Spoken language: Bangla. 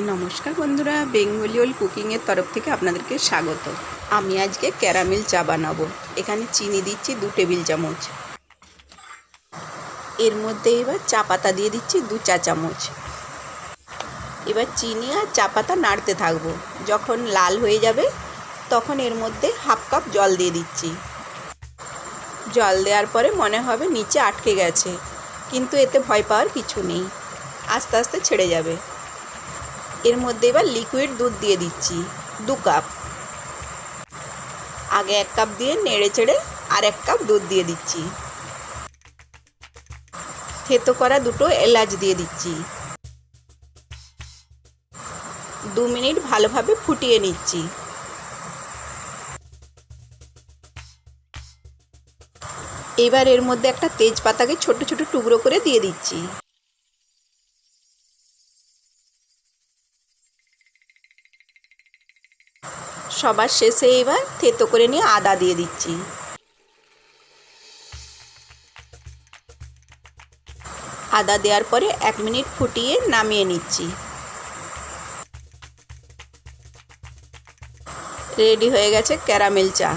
নমস্কার বন্ধুরা, বেঙ্গলি ওল কুকিংয়ের তরফ থেকে আপনাদেরকে স্বাগত। আমি আজকে ক্যারামেল চা বানাবো। এখানে চিনি দিচ্ছি দু টেবিল চামচ। এর মধ্যে এবার চা পাতা দিয়ে দিচ্ছি দু চা চামচ। এবার চিনি আর চা পাতা নাড়তে থাকব। যখন লাল হয়ে যাবে, তখন এর মধ্যে হাফ কাপ জল দিয়ে দিচ্ছি। জল দেওয়ার পরে মনে হবে নিচে আটকে গেছে, কিন্তু এতে ভয় পাওয়ার কিছু নেই। আস্তে আস্তে ছেড়ে যাবে। এর মধ্যে এবার লিকুইড দুধ দিয়ে দিচ্ছি, দু কাপ আগে এক কাপ দিয়ে নেড়ে চেড়ে আর এক কাপ দুধ দিয়ে দিচ্ছি। থেতো করা দুটো এলাচ দিয়ে দিচ্ছি। দু মিনিট ভালোভাবে ফুটিয়ে নিচ্ছি। এবার এর মধ্যে একটা তেজপাতাকে ছোট ছোট টুকরো করে দিয়ে দিচ্ছি। সবার শেষে এবার থেতো করে নিয়ে আদা দিয়ে দিচ্ছি। আদা দেওয়ার পরে এক মিনিট ফুটিয়ে নামিয়ে নিচ্ছি। রেডি হয়ে গেছে ক্যারামেল চা।